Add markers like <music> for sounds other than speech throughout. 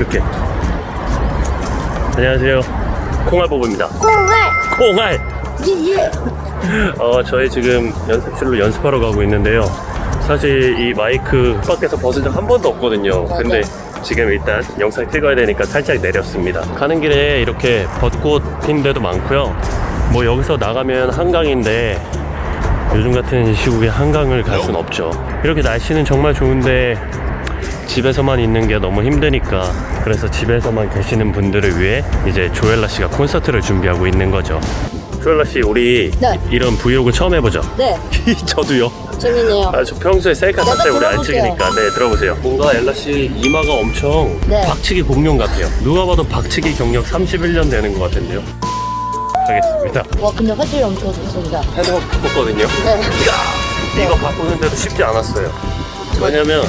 이렇게. 안녕하세요. 콩알보부입니다. 콩알 콩알! 예예 어, 저희 지금 연습실로 연습하러 가고 있는데요. 사실 이 마이크 밖에서 벗은 적 한 번도 없거든요. 근데 지금 일단 영상 찍어야 되니까 살짝 내렸습니다. 가는 길에 이렇게 벚꽃 핀 데도 많고요. 뭐 여기서 나가면 한강인데 요즘 같은 시국에 한강을 갈 순 없죠. 이렇게 날씨는 정말 좋은데 집에서만 있는 게 너무 힘드니까 그래서 집에서만 계시는 분들을 위해 이제 조엘라 씨가 콘서트를 준비하고 있는 거죠. 조엘라 씨 우리 네. 이런 브이로그 처음 해보죠? 네 <laughs> 저도요. 재밌네요 아, 저 평소에 셀카 내가 자체 우리 안 들어볼게요. 찍으니까 네 들어보세요. 뭔가 엘라 씨 이마가 엄청 네. 박치기 공룡 같아요. 누가 봐도 박치기 경력 31년 되는 것 같은데요. 하겠습니다. 와 근데 화질이 엄청 좋습니다 핸드폰 바꿨거든요. 네 이거 바꾸는데도 쉽지 않았어요. 왜냐면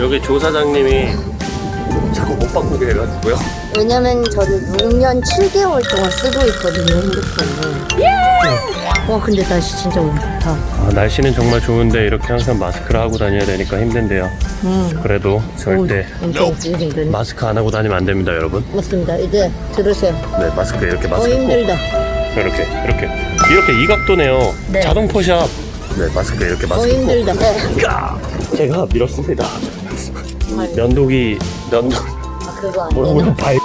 여기 조사장님이 자꾸 못 바꾸게 해가지고요. 왜냐면 저는 6년 7개월 동안 쓰고 있거든요 핸드폰을 와 근데 날씨 진짜 너무 좋다 아, 날씨는 정말 좋은데 이렇게 항상 마스크를 하고 다녀야 되니까 힘든데요. 음 그래도 절대 힘들다 마스크 안 하고 다니면 안 됩니다, 여러분. 맞습니다 이제 들으세요 네, 마스크 이렇게 어 마스크 꼭 힘들다 이렇게 이렇게 이렇게 이 각도네요. 네. 자동 포샵. 네, 마스크 이렇게 어 마스크 꼭. 힘들다 네. 까! 제가 밀었습니다. 면도기 면도 아 그거 안 뭐라고요? 발.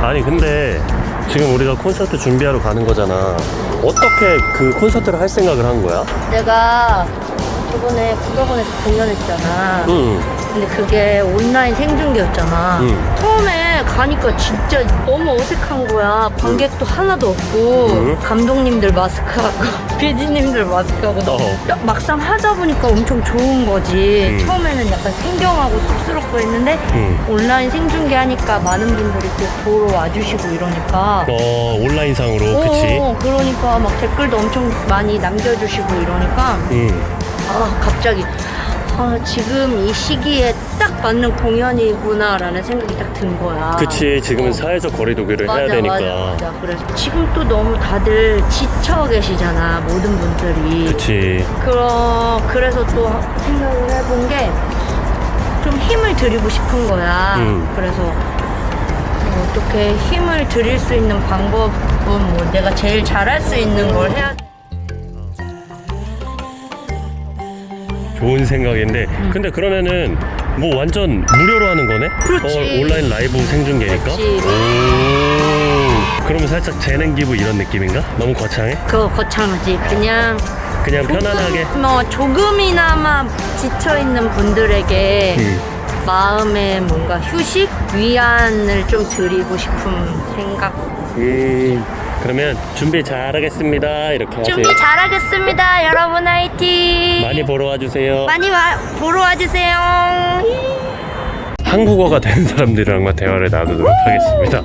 아니 근데 지금 우리가 콘서트 준비하러 가는 거잖아. 어떻게 그 콘서트를 할 생각을 한 거야? 내가 저번에 국가관에서 공연했잖아 응. 근데 그게 온라인 생중계였잖아. 응. 처음에 가니까 진짜 너무 어색한 거야. 관객도 하나도 없고, 응. 감독님들 마스크하고, <laughs> PD님들 마스크하고. 어. 막상 하다 보니까 엄청 좋은 거지. 응. 처음에는 약간 생경하고 쑥스럽고 했는데, 응. 온라인 생중계 하니까 많은 분들이 또 보러 와주시고 이러니까. 어 온라인상으로 그치? 어, 그러니까 막 댓글도 엄청 많이 남겨주시고 이러니까 응. 아 갑자기 아 지금 이 시기에 딱 맞는 공연이구나라는 생각이 딱 든 거야. 그치 지금은 사회적 거리두기를 맞아, 해야 되니까. 맞아, 맞아. 그래서 지금 또 너무 다들 지쳐 계시잖아 모든 분들이. 그치. 그러, 그래서 또 생각을 해본 게 좀 힘을 드리고 싶은 거야. 음. 그래서 뭐 어떻게 힘을 드릴 수 있는 방법은 뭐 내가 제일 잘할 수 있는 걸 해야 좋은 생각인데 근데 그러면은 뭐 완전 무료로 하는 거네? 그렇지. 어, 온라인 라이브 생중계니까? 그렇지. 오 그러면 살짝 재능 기부 이런 느낌인가? 너무 거창해? 그거 거창하지. 그냥 그냥 편안하게 조금, 뭐 조금이나마 지쳐 있는 분들에게 음. 마음에 뭔가 휴식, 위안을 좀 드리고 싶은 생각. 음 그러면 준비 잘하겠습니다. 이렇게 하세요. 준비 잘하겠습니다, 여러분 화이팅. 많이 보러 와주세요. 많이 와, 보러 와주세요. 한국어가 되는 사람들이랑만 대화를 나누도록 하겠습니다.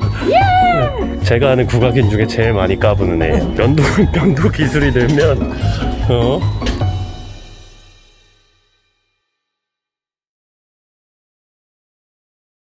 제가 아는 국악인 중에 제일 많이 까부는 애. 면도, <laughs> 면도 기술이 늘면 어?